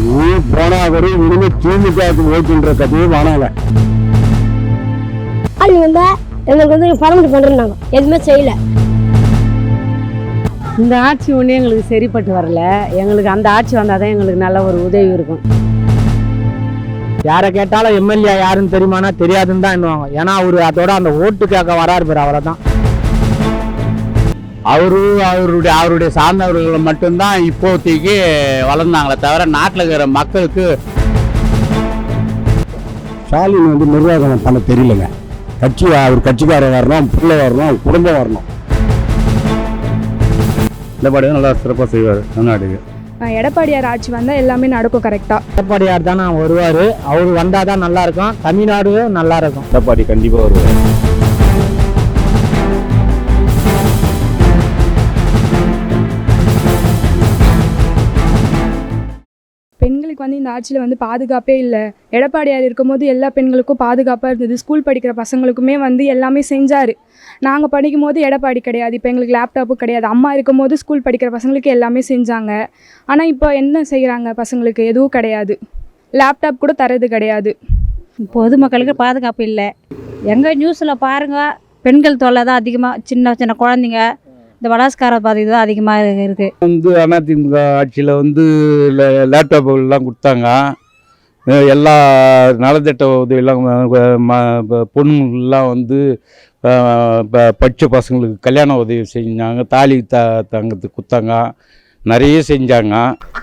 நீ போனா கூட இனிமே திமுக ஓட்டுன்ற கதையே வானால. வந்தா எங்களுக்கு வந்து பர்மனெண்ட் பண்ணுறாங்க எதுவுமே செய்யல. இந்த ஆட்சி ஒன்றும் எங்களுக்கு சரிப்பட்டு வரல. எங்களுக்கு அந்த ஆட்சி வந்தால் தான் எங்களுக்கு நல்ல ஒரு உதவி இருக்கும். யாரை கேட்டாலும் எம்எல்ஏ யாருன்னு தெரியுமானா தெரியாதுன்னு தான் எண்ணுவாங்க. ஏன்னா அவரு அதோட அந்த ஓட்டு கேட்க வராரு பேர் அவரை தான் அவரு அவருடைய அவருடைய சார்ந்தவர்கள் மட்டும்தான் இப்போதைக்கு வளர்ந்தாங்களே தவிர நாட்டில் இருக்கிற மக்களுக்கு ஸ்டாலின் வந்து நிர்வாகம் பண்ண தெரியலங்க. கட்சி அவர் கட்சிக்காரர் வரணும் பிள்ளை வரணும் குடும்பம் வரணும். எடப்பாடி தான் நல்லா சிறப்பாக செய்வார் தமிழ்நாட்டுக்கு. எடப்பாடியார் ஆட்சி வந்தால் எல்லாமே நடக்கும் கரெக்டாக எடப்பாடியார் தானே வருவார். அவர் வந்தால் தான் நல்லா இருக்கும். தமிழ்நாடு நல்லா இருக்கும். எடப்பாடி கண்டிப்பாக வருவார். பெண்களுக்கு வந்து இந்த ஆட்சியில் வந்து பாதுகாப்பே இல்லை. எடப்பாடியார் இருக்கும்போது எல்லா பெண்களுக்கும் பாதுகாப்பாக இருந்தது. ஸ்கூல் படிக்கிற பசங்களுக்குமே வந்து எல்லாமே செஞ்சார். நாங்கள் படிக்கும் போது எடப்பாடி கிடையாது. இப்போ எங்களுக்கு லேப்டாப்பும் கிடையாது. அம்மா இருக்கும்போது ஸ்கூல் படிக்கிற பசங்களுக்கு எல்லாமே செஞ்சாங்க. ஆனால் இப்போ என்ன செய்கிறாங்க பசங்களுக்கு? எதுவும் கிடையாது. லேப்டாப் கூட தரது கிடையாது. பொதுமக்களுக்கு பாதுகாப்பு இல்லை. எங்கள் நியூஸில் பாருங்கள் பெண்கள் தொல்லை தான் அதிகமாக சின்ன சின்ன குழந்தைங்க இந்த பலாத்கார பாதை தான் அதிகமாக இருக்குது வந்து அதிமுக ஆட்சியில் வந்து லேப்டாப்புகள்லாம் கொடுத்தாங்க. எல்லா நலத்திட்ட உதவியெல்லாம் ம- ம- ப- பொண்ணுங்களுக்கெல்லாம் வந்து அஹ், ப- படிச்ச பசங்களுக்கு கல்யாண உதவி செஞ்சாங்க. தாலி த தங்கத்துக்கு கொடுத்தாங்க. நிறைய செஞ்சாங்க.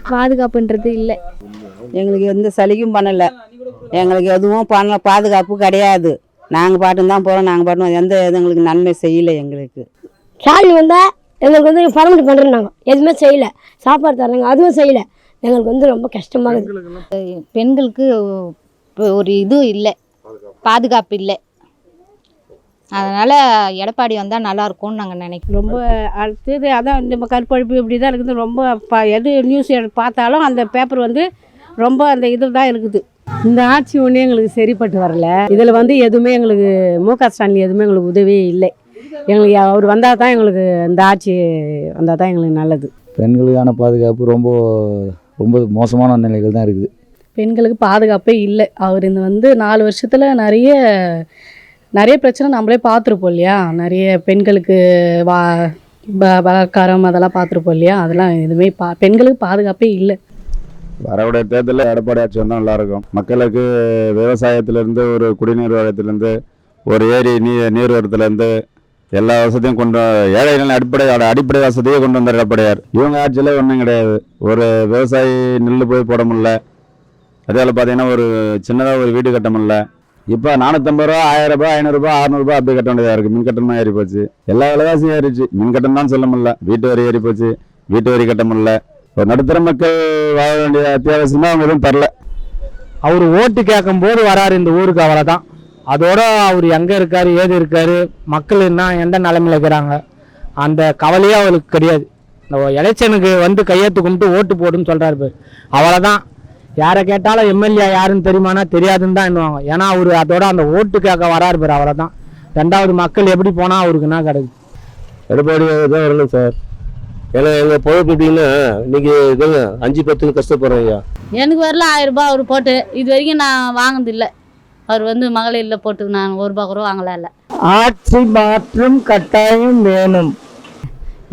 பாதுகாப்புன்றது இல்லை. எங்களுக்கு எந்த சலுகையும் பண்ணலை. எங்களுக்கு எதுவும் பண்ண பாதுகாப்பு கிடையாது. நாங்கள் பாட்டு தான் போகிறோம் நாங்கள் பாட்டு எந்த இது எங்களுக்கு நன்மை செய்யலை எங்களுக்கு. ஸ்டாலின் வந்தா எங்களுக்கு வந்து பர்மனெண்ட் பண்ணுறாங்க எதுவுமே செய்யல. சாப்பாடு தர்றாங்க. அதுவும் செய்யல. எங்களுக்கு வந்து ரொம்ப கஷ்டமாக இருக்குது. பெண்களுக்கு ஒரு இது இல்லை. பாதுகாப்பு இல்லை. அதனால் எடப்பாடி வந்தால் நல்லா இருக்கும்னு நாங்கள் நினைக்கிறோம். ரொம்ப அடுத்தது அதான் இந்த கற்பழிப்பு இப்படி தான் இருக்குது. ரொம்ப ப எது நியூஸ் பார்த்தாலும் அந்த பேப்பர் வந்து ரொம்ப அந்த இது தான் இருக்குது. இந்த ஆட்சி ஒன்றும் எங்களுக்கு சரிப்பட்டு வரல. இதில் வந்து எதுவுமே எங்களுக்கு மு க ஸ்டாலின் எதுவுமே எங்களுக்கு உதவியே இல்லை. எங்களுக்கு அவர் வந்தால் தான் எங்களுக்கு இந்த ஆட்சி வந்தால் தான் எங்களுக்கு நல்லது. பெண்களுக்கான பாதுகாப்பு ரொம்ப ரொம்ப மோசமான நிலைகள் தான் இருக்குது. பெண்களுக்கு பாதுகாப்பே இல்லை. அவர் இந்த வந்து நாலு வருஷத்தில் நிறைய நிறைய பிரச்சனை நம்மளே பார்த்துருப்போம் இல்லையா? நிறைய பெண்களுக்கு வா ப- பலாத்காரம் அதெல்லாம் பார்த்துருப்போம் இல்லையா? அதெல்லாம் எதுவுமே பா பெண்களுக்கு பாதுகாப்பே இல்லை. வரவுடைய தேர்தலில் எடப்பாடி ஆட்சி வந்தால் நல்லா இருக்கும் மக்களுக்கு விவசாயத்திலேருந்து ஒரு குடிநீர் வளத்திலேருந்து ஒரு ஏரி நீ நீர்வரத்துலேருந்து எல்லா வசதியும் கொண்டு ஏழைகளின் அடிப்படை அடிப்படை வசதியை கொண்டு வந்தார் எடப்பாடியார். இவங்க ஆட்சியில் ஒன்றும் கிடையாது. ஒரு விவசாயி நெல் போய் போட முடில அதே போல் பார்த்தீங்கன்னா ஒரு சின்னதாக ஒரு வீடு கட்ட முடில இப்போ நானூற்றம்பது ரூபா ஆயிரம் ரூபாய் ஐநூறுரூபா அறநூறுபா அப்படி கட்ட வேண்டியதாக இருக்குது மின் கட்டணம் ஏறி போச்சு. எல்லா விலைவாசியும் ஏறிச்சு மின் கட்டணம் தான் சொல்ல முடியல. வீட்டு வரி ஏறி போச்சு. வீட்டு வரி கட்ட முடியல. ஒரு நடுத்தர மக்கள் வாழ வேண்டிய அத்தியாவசியமாக அவங்க எதுவும் தரல. அவர் ஓட்டு கேட்கும் போது வராரு இந்த ஊருக்கு அவரை தான் அதோட அவர் எங்கே இருக்காரு ஏது இருக்காரு மக்கள் என்ன எந்த நிலைமையில இருக்கிறாங்க அந்த கவலையே அவருக்கு கிடையாது. இந்த எலெக்ஷனுக்கு வந்து கையெழுத்து கும்பிட்டு ஓட்டு போடுன்னு சொல்கிறாரு பேர் அவரை தான் யாரை கேட்டாலும் எம்எல்ஏ யாருன்னு தெரியுமானா தெரியாதுன்னு தான் எண்ணுவாங்க. ஏன்னா அவர் அதோட அந்த ஓட்டு கேட்க வராரு பேர் அவரை தான் ரெண்டாவது மக்கள் எப்படி போனால் அவருக்கு என்ன கிடையாது எடப்பாடி தான் வரல சார். ஏன்னா எங்கள் பொழப்பு எப்படின்னா இன்னைக்கு இதுங்க அஞ்சு பத்துக்கு கஷ்டப்படுறோம் ஐயா எனக்கு வரல ஆயிரம் ரூபாய் அவர் போட்டு. இது வரைக்கும் நான் வாங்கினதில்லை அவர் வந்து மகளிரில் போட்டு நான் ஒரு ரூபா கூட வாங்கலாம் இல்லை ஆட்சி மாற்றம் கட்டாயம் வேணும்.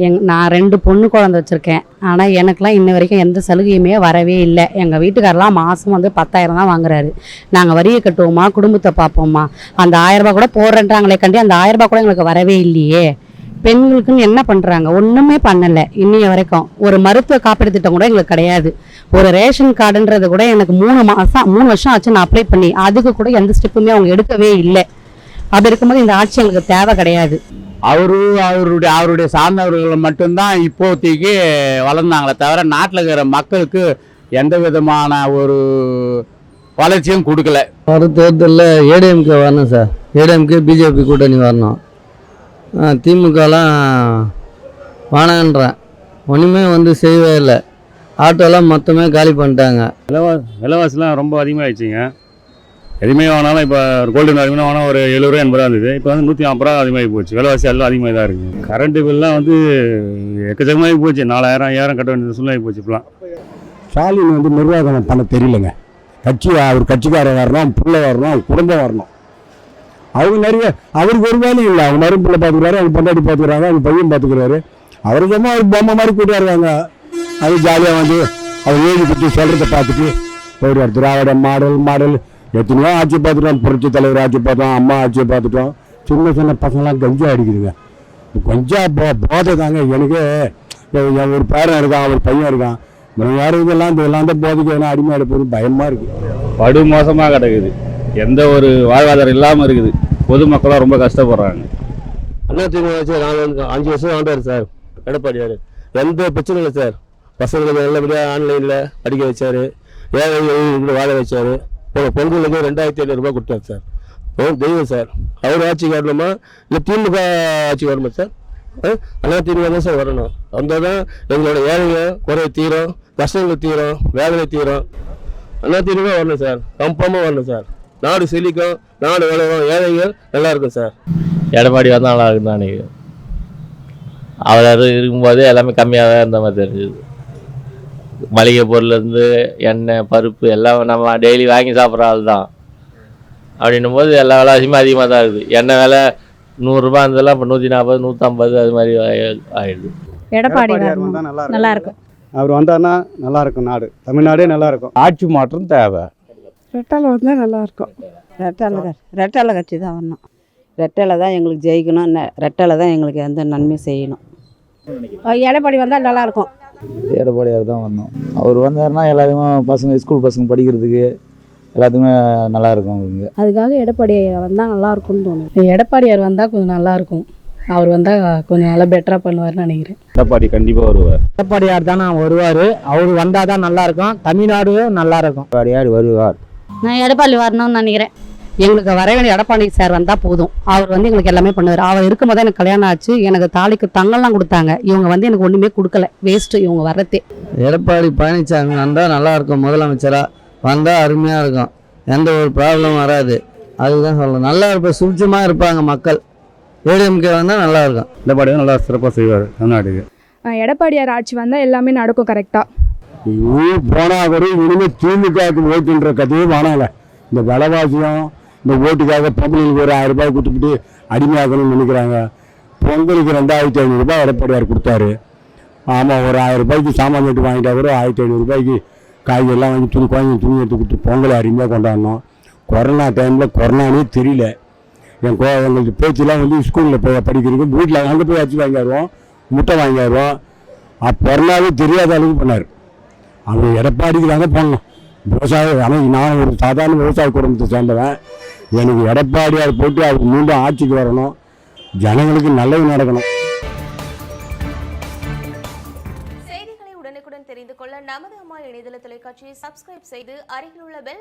எங் நான் ரெண்டு பொண்ணு குழந்தை வச்சுருக்கேன். ஆனால் எனக்கெலாம் இன்ன வரைக்கும் எந்த சலுகையுமே வரவே இல்லை. எங்கள் வீட்டுக்காரெலாம் மாதம் வந்து பத்தாயிரம் தான் வாங்குறாரு. நாங்கள் வரியை கட்டுவோமா? குடும்பத்தை பார்ப்போமா? அந்த ஆயிரரூபா கூட போடுறேன்றாங்களே கண்டி அந்த ஆயிரரூபா கூட எங்களுக்கு வரவே இல்லையே. பெண்களுக்குன்னு என்ன பண்ணுறாங்க ஒன்றுமே பண்ணலை இன்னைய வரைக்கும். ஒரு மருத்துவ காப்பீடு திட்டம் கூட எங்களுக்கு கிடையாது. ஒரு ரேஷன் கார்டுன்றது கூட எனக்கு மூணு மாதம் மூணு வருஷம் ஆச்சு நான் அப்ளை பண்ணி. அதுக்கு கூட எந்த ஸ்டெப்புமே அவங்க எடுக்கவே இல்லை. அப்படி இருக்கும்போது இந்த ஆட்சி எங்களுக்கு தேவை கிடையாது. அவரு அவருடைய அவருடைய சார்ந்தவர்கள் மட்டும்தான் இப்போதைக்கு வளர்ந்தாங்களே தவிர நாட்டில் இருக்கிற மக்களுக்கு எந்த விதமான ஒரு வளர்ச்சியும் கொடுக்கல. வர தேர்தலில் ஏடிஎம்கே வரணும் சார். ஏடிஎம்கே பிஜேபி கூட்டணி வரணும். திமுகலாம் வேணான்றேன். ஒன்றுமே வந்து செய்யவே இல்லை. ஆட்டோலாம் மொத்தமே காலி பண்ணிட்டாங்க. விலைவாசிலாம் ரொம்ப அதிகமாகிடுச்சிங்க எதுவுமே வாங்கினாலும் இப்போ கோல்டன் அதிகமாக வாங்கினா ஒரு எழுபது ரூபா எண்பது ரூபா இருந்தது. இப்போ வந்து நூற்றி ஐம்பது ரூபா அதிகமாகி போச்சு விலைவாசி எல்லாம் அதிகமாக தான் இருக்குது கரண்ட்டு பில்லாம் வந்து எக்கச்சக்கமாகி போச்சு. நாலாயிரம் ஐயாயிரம் கட்ட வேண்டிய சூழ்நிலை போச்சு இப்போலாம் ஸ்டாலின் வந்து நிர்வாகம் பண்ண தெரியலங்க. கட்சி அவர் கட்சிக்காரர் வரணும் பிள்ளை வரணும் குடும்பம் வரணும். அவங்க நிறைய அவருக்கு ஒரு வேலையும் இல்லை. அவங்க மரும் பிள்ளை பார்த்துக்கிறாரு அவங்க பொண்டாட்டி பார்த்துக்கிறாங்க அவங்க பையன் பார்த்துக்கிறாரு. அவர் சும்மா ஒரு பொம்மை மாதிரி கூட்டியாருவாங்க அது ஜாலியாக வந்து அவர் ஏழு பற்றி சொல்கிறத பார்த்துட்டு போயிடுவார். Dravida model model. எத்தனையோ ஆட்சி பார்த்துட்டோம். புரட்சி தலைவர் ஆட்சி பார்த்தோம் அம்மா ஆட்சியை பார்த்துட்டோம். சின்ன சின்ன பசங்களாம் கஞ்சா அடிக்குதுங்க. கொஞ்சா போ போதை தாங்க எனக்கு என் ஒரு பேரன் இருக்கான் ஒரு பையன் இருக்கான். இவன் யாரும் இதெல்லாம் இதெல்லாம் தான் போதைக்கு எதனா அடிமையாட போது பயமாக இருக்குது படு மோசமாக கிடக்குது. எந்த ஒரு வாழ்வாதாரம் இல்லாமல் இருக்குது. பொதுமக்களாக ரொம்ப கஷ்டப்படுறாங்க. அண்ணா திமுக வந்து- அஞ்சு வருஷம் ஆண்டார் சார். எடப்பாடியார் எந்த பிரச்சனையும் இல்லை சார். பசங்களுக்கு நல்லபடியாக ஆன்லைனில் படிக்க வச்சார். ஏழை வாழ வச்சார். போன பொங்கலுக்கு ரெண்டாயிரத்தி ஐநூறுரூபா கொடுத்தாரு சார். ஓ தெய்வம் சார். அவர் ஆட்சி வரணுமா இல்லை திமுக ஆட்சி வரணுமா சார்? அண்ணா திமுக தான் சார் வரணும். வந்தால் தான் எங்களோட ஏழைங்க குறை தீரும் கஷ்டங்கள் தீரும் வேதனை தீரும். அண்ணா திமுக வரணும் சார். கம்பமாக வரணும் சார். நாடு செழிக்கும் நாடு வளரும் ஏழைகள் நல்லா இருக்கும் சார். எடப்பாடி வந்தால் நல்லா இருக்கும் தான் நினைக்கிறேன். அவர் இருக்கும்போது எல்லாமே கம்மியாக தான் இருந்த மாதிரி தெரிஞ்சுது. மளிகை பொருள்லேருந்து எண்ணெய் பருப்பு எல்லாம் நம்ம டெய்லி வாங்கி சாப்பிட்ற ஆள் தான் அப்படின்னும் போது எல்லா விலைவாசியுமே அதிகமாக தான் இருக்குது. எண்ணெய் விலை நூறுரூபா இருந்ததெல்லாம் இப்போ நூற்றி நாற்பது நூற்றம்பது அது மாதிரி ஆயி- ஆயிடுது. எடப்பாடி நல்லா இருக்கும். நல்லா இருக்கும். அவர் வந்தாருன்னா நல்லா இருக்கும் நாடு. தமிழ்நாடே நல்லா இருக்கும். ஆட்சி மாற்றம் தேவை. ரெட்டால் வந்தால் நல்லாயிருக்கும் ரெட்டால ரெட்டால கட்சி தான் வரணும். ரெட்டால தான் எங்களுக்கு ஜெயிக்கணும். ரெட்டால தான் எங்களுக்கு எந்த நன்மையும் செய்யணும். எடப்பாடி வந்தால் நல்லா இருக்கும். எடப்பாடியார் தான் வரணும். அவர் வந்தாருன்னா எல்லாருமே பசங்க ஸ்கூல் பசங்க படிக்கிறதுக்கு எல்லாத்துக்குமே நல்லா இருக்கும் அவங்களுக்கு. அதுக்காக எடப்பாடி வந்தால் நல்லா இருக்கும்னு தோணுது. எடப்பாடியார் வந்தால் கொஞ்சம் நல்லாயிருக்கும் அவர் வந்தால் கொஞ்சம் நல்லா பெட்டராக பண்ணுவார்னு நினைக்கிறேன். எடப்பாடி கண்டிப்பாக வருவார். எடப்பாடியார் தானே வருவார். அவர் வந்தால் தான் நல்லா இருக்கும். தமிழ்நாடும் நல்லா இருக்கும். எடப்பாடியார் வருவார். நான் எடப்பாடி வரணும்னு நினைக்கிறேன். எங்களுக்கு வர வேண்டிய எடப்பாடி சார் வந்தால் போதும். அவர் வந்து எங்களுக்கு எல்லாமே பண்ணுவார். அவர் இருக்கும்போது எனக்கு கல்யாணம் ஆச்சு. எனக்கு தாலிக்கு தங்கம்லாம் கொடுத்தாங்க. இவங்க வந்து எனக்கு ஒன்றுமே கொடுக்கல. வேஸ்ட்டு இவங்க வர்றதே. எடப்பாடி பழனிசாமி வந்தால் நல்லா இருக்கும். முதலமைச்சராக வந்தால் அருமையாக இருக்கும். எந்த ஒரு ப்ராப்ளம் வராது. அதுதான் சொல்லணும் நல்லா இருப்ப சுபிச்சமாக இருப்பாங்க மக்கள். ஏடிஎம்கே வந்தால் நல்லா இருக்கும். எடப்பாடி நல்லா சிறப்பாக செய்வார். தமிழ்நாட்டுக்கு. எடப்பாடியார் ஆட்சி வந்தால் எல்லாமே நடக்கும் கரெக்டாக ஊர் போனால் கூட இனிமேல் திமுகவுக்கு ஓட்டுன்ற கதையே வேணாங்க இந்த விலைவாசியம் இந்த ஓட்டுக்காக பொங்கலுக்கு ஒரு ஆயிரம் ரூபாய் கொடுத்துக்கிட்டு அடிமையாக்கணும்னு நினைக்கிறாங்க. பொங்கலுக்கு ரெண்டாயிரத்தி ஐநூறுரூபா எடப்பாடியார் கொடுத்தாரு. ஆமாம் ஒரு ஆயிரம் ரூபாய்க்கு சாமான் கட்டு வாங்கிட்டா கூட ஆயிரத்தி ஐநூறுரூபாய்க்கு காய்கறிலாம் வாங்கி துணி குழந்தைங்க துணி எடுத்து கொடுத்து பொங்கலை அருமையாக கொண்டாடணும் கொரோனா டைமில் கொரோனானே தெரியல. என் கோ எங்களுக்கு பேச்சுலாம் வந்து ஸ்கூலில் போய் படிக்கிறதுக்கு வீட்டில் அங்கே போய் அச்சு வாங்கிடுவோம் முட்டை வாங்கிடுவோம் அப்போ கொரோனாவே தெரியாத அளவுக்கு பண்ணார். அவங்க எடப்பாடிக்கு தாங்க போனோம் விவசாயம் ஆனால் நான் ஒரு சாதாரண விவசாய குடும்பத்தை சேர்ந்தவன். எனக்கு எடப்பாடியார் போட்டு அவர் மீண்டும் ஆட்சிக்கு வரணும். ஜனங்களுக்கு நல்லது நடக்கணும். செய்திகளை உடனுக்குடன் தெரிந்து கொள்ள நமது அம்மா இணையதள தொலைக்காட்சியை சப்ஸ்கிரைப் செய்து அருகில் உள்ள பெல்